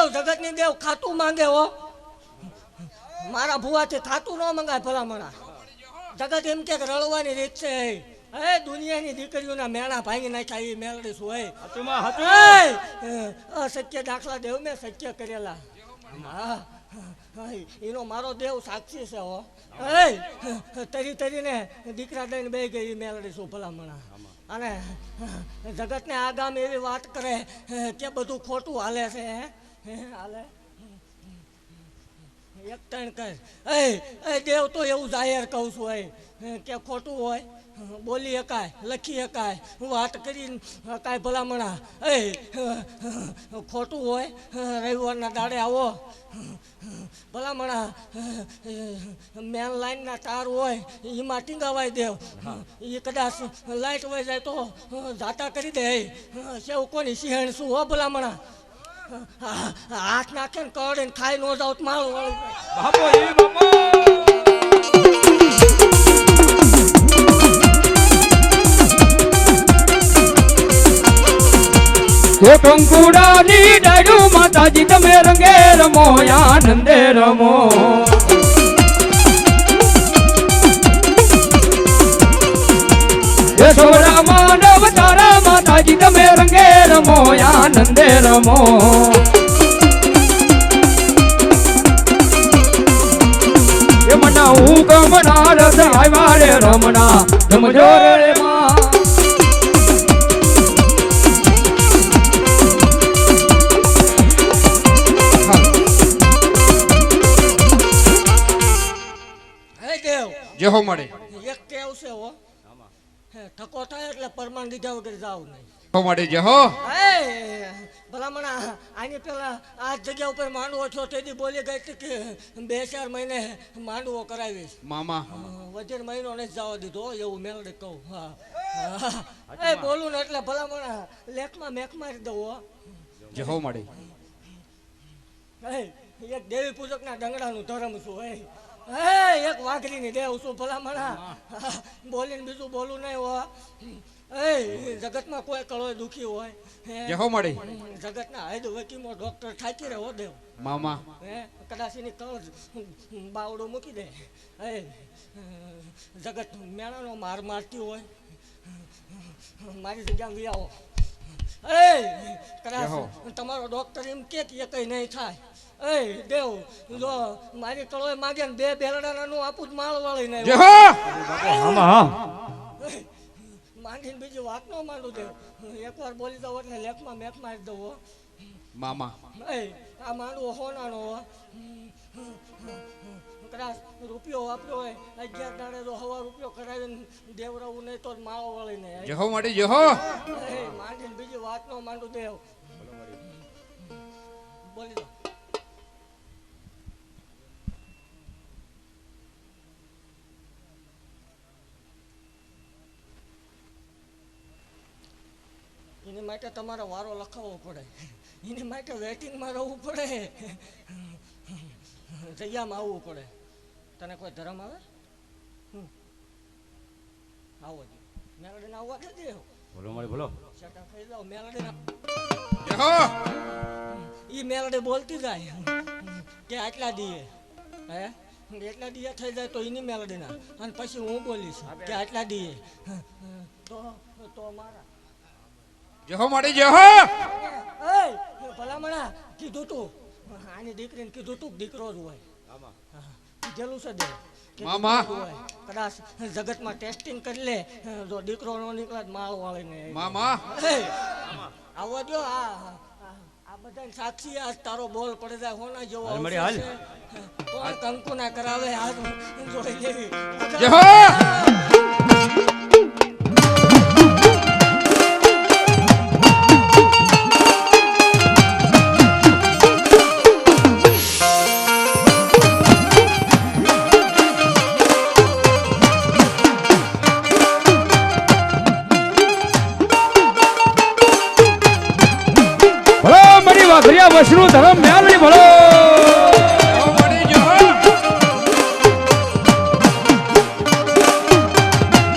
દેવ જગતની દેવ ખાતું માંગે હો. મારા ભુવાથી ખાતું ન મંગાય ભલામણા. જગત એમ કે રળવાની રીત છે. હે દુનિયાની દીકરીઓના મેળા ભાંગી નાખ્યા એ મેળડી શું હોય? અશક્ય દાખલા દેવ મેં શક્ય કરેલા. હા એનો મારો દેવ સાક્ષી છે હો. હે તરી તરીને દીકરા દઈને બે ગઈ મેળડી શું ભલામણા. અને જગતને આગામ એવી વાત કરે કે બધું ખોટું હાલે છે હે? હાલે. એક ત્રણ કર. એ દેવ તો એવું જાહેર કહું છું એ કે ખોટું હોય. બોલી શકાય, લખી શકાય. વાત કરી કાંઈ ભલામણા. એ ખોટું હોય. રવિવારના દાડે આવો. ભલામણા. મેન લાઈનના તાર હોય, એમાં ટીંગાવાય દેવ. એ કદાચ લાઇટ વહી જાય તો જાતા કરી દે. સેવ કોની સિંહણ શું, હો, ભલામણા? હાથ નાખે ને કળે ને ખાઈ નો જાવ માળું વાળું બાપો એ બાપો! હે કંકુડાની ડાડુ માતાજી તમે રંગે રમો આનંદે રમો. હે સોરા માનવ તારા માતાજી તમે રંગે રમો એ મના હું કમના રસ આવ્યા રે રમણા રમજો રે માં હે દેવ. જે હો મળે. એક કેવ છે હે. ઠકો થાય એટલે પરમાન લીધા વગર જાવ નહીં. હો મળે જે હો? હે આની પેલા આ જગ્યા ઉપર માંડવો છો તેથી બોલી ગઈ કે બે ચાર મહિને માંડવો કરાવીશ મામા. વજન મહિનો નથી જવા દીધો એવું મેળડે કહું. હા. એ બોલું ને એટલે ભલામણા લેખમાં મેખ મારી દઉં હો. જે હો મળે. એક દેવી પૂજકના ડંગડાનું ધર્મ છું હે. હે એક વાઘરીની દેવ છું ભલામણા બોલીને બીજું બોલું નહીં હો. એ જગતમાં કોઈ કળોય દુખી હોય હે? જે હો જગતના હૈદ વકીમો ડોક્ટર થાકી રહ્યો દેવ. મામા. કદાચ એની કળ બાવડું મૂકી દે. એ જગત મેળાનો માર મારતી હોય. મારી જગ્યા વી આવો. એ કદાચ તમારો ડોક્ટર એમ કે કઈ નહીં થાય. એ દેવ જો મારી તળોય માગે ને બે બેલડાના નું આપું જ માળ વાળી ને જે માંડીને બીજી વાત ન માંડું દેવ એકવાર બોલી દઉં એટલે લેખમાં મેખ મારી દઉં મામા. એ આ માંડવો હોનાનો. કદાચ રૂપિયો વાપર્યો હોય અગિયાર દાડે તો હવા રૂપિયો કરાવીને દેવરાવું નહીં તો માળો વળીને નહીં જહો માટે જહો માંડીને બીજી વાત ન માંડું દેવ. બોલી દો માટે તમારે વારો લખાવવો પડે. એની માટે વેટિંગમાં રહેવું પડે. જગ્યામાં આવવું પડે. તને કોઈ ધર્મ આવે? હમ. આવો જ. મેલડીને આવવા દે દે. બોલો મારી બોલો. સેટા ખાઈ જાઓ મેલડીને હો! ઈ મેલડી બોલતી જાય. કે આટલા દીએ. હે? એટલા દીએ થઈ જાય તો એની મેલડીના. અને પછી હું બોલીશ કે આટલા દીએ. તો તો મારા. જે હો મળે એ ભલામણા કીધું તું. આની દીકરીને કીધું તું કે દીકરો જ હોય. કીધેલું છે દે મામા. હોય. કદાચ જગતમાં ટેસ્ટિંગ કરી લે જો દીકરો નો નીકળે તો માળ વાળીને મામા. આવો આવવા દો આ આ- આ બધાને સાક્ષી આજ તારો બોલ પડે જાય હોના જેવો હાલ મળી, અવસર કોણ કંકુ ના કરાવે આજ જોઈ લેવી વાઘરિયા વસનું ધર્મ મેલડી ભલો